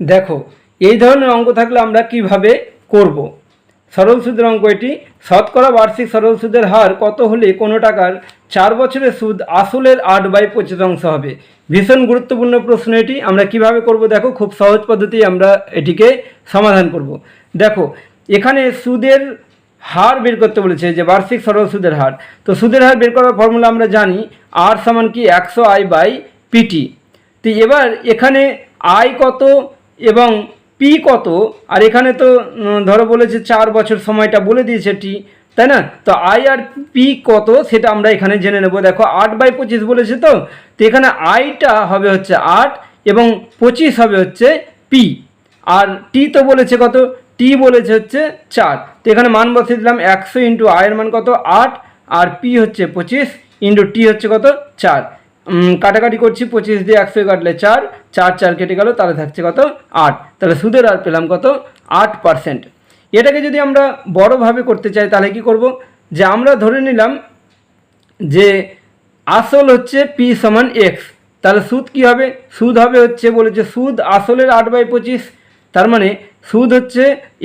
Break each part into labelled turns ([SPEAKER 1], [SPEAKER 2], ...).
[SPEAKER 1] দেখো, এই ধরনের অঙ্ক থাকলে আমরা কীভাবে করব। সরল সুদের অঙ্ক এটি। শতকরা বার্ষিক সরল সুদের হার কত হলে কোনো টাকার চার বছরের সুদ আসলের আট বাই পঁচিশ অংশ হবে? ভীষণ গুরুত্বপূর্ণ প্রশ্ন এটি। আমরা কীভাবে করব দেখো, খুব সহজ পদ্ধতি আমরা এটিকে সমাধান করব। দেখো, এখানে সুদের হার বের করতে বলেছে যে বার্ষিক সরল সুদের হার। তো সুদের হার বের করার ফর্মুলা আমরা জানি আর সমান কি একশো আই বাই পিটি তো এবার এখানে আয় কত এবং পি কত? আর এখানে তো ধরো বলেছে চার বছর সময়টা বলে দিয়েছে টি তাই না? তো আই আর পি কত সেটা আমরা এখানে জেনে নেব। দেখো, আট বাই পঁচিশ বলেছে তো? তো এখানে আইটা হবে হচ্ছে আট এবং পঁচিশ হবে হচ্ছে পি আর টি তো বলেছে কত? টি বলেছে হচ্ছে চার। তো এখানে মান বসিয়ে দিলাম একশো ইন্টু আয়ের মান কত? আট। আর পি হচ্ছে পঁচিশ ইন্টু টি হচ্ছে কত? চার। কাটাকাটি করছি, পঁচিশ দিয়ে একশো কাটলে চার চার চার কেটে গেল, তাহলে থাকছে কত আট। তাহলে সুদের আর পেলাম কত? আট পার্সেন্ট এটাকে যদি আমরা বড়োভাবে করতে চাই, তাহলে কি করব? যে আমরা ধরে নিলাম যে আসল হচ্ছে পি সমান এক্স তাহলে সুদ কি হবে? সুদ হবে হচ্ছে বলেছে সুদ আসলের আট বাই পঁচিশ, তার মানে সুদ হচ্ছে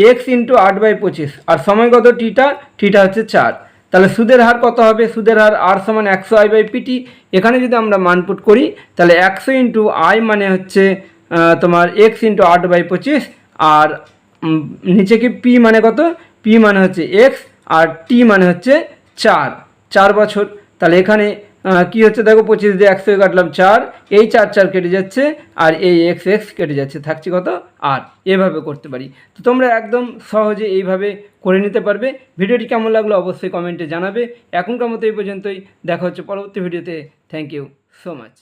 [SPEAKER 1] এক্স ইন্টু আট বাই পঁচিশ। আর সময় কত? টিটা টিটা হচ্ছে চার। তাহলে সুদের হার কত হবে? সুদের হার আর সমান একশো আই বাই পিটি এখানে যদি আমরা মানপুট করি, তাহলে একশো ইন্টু আই মানে হচ্ছে তোমার এক্স ইন্টু আট বাই পঁচিশ। আর নিচে কি পি মানে কত? পি মানে হচ্ছে এক্স আর টি মানে হচ্ছে চার। চার বছর। তাহলে এখানে কি হচ্ছে? দেখো পঁচিশ দিয়ে একশো কাটলাম চার। এই চার চার কেটে যাচ্ছে, আর এই এক্স এক্স কেটে যাচ্ছে। থাকছে কত? আট এভাবে করতে পারি। তো তোমরা একদম সহজে এইভাবে করে নিতে পারবে। ভিডিওটি কেমন লাগল অবশ্যই কমেন্টে জানাবে। এখনকার মতো এই পর্যন্তই। দেখা হচ্ছে পরবর্তী ভিডিওতে। Thank you so much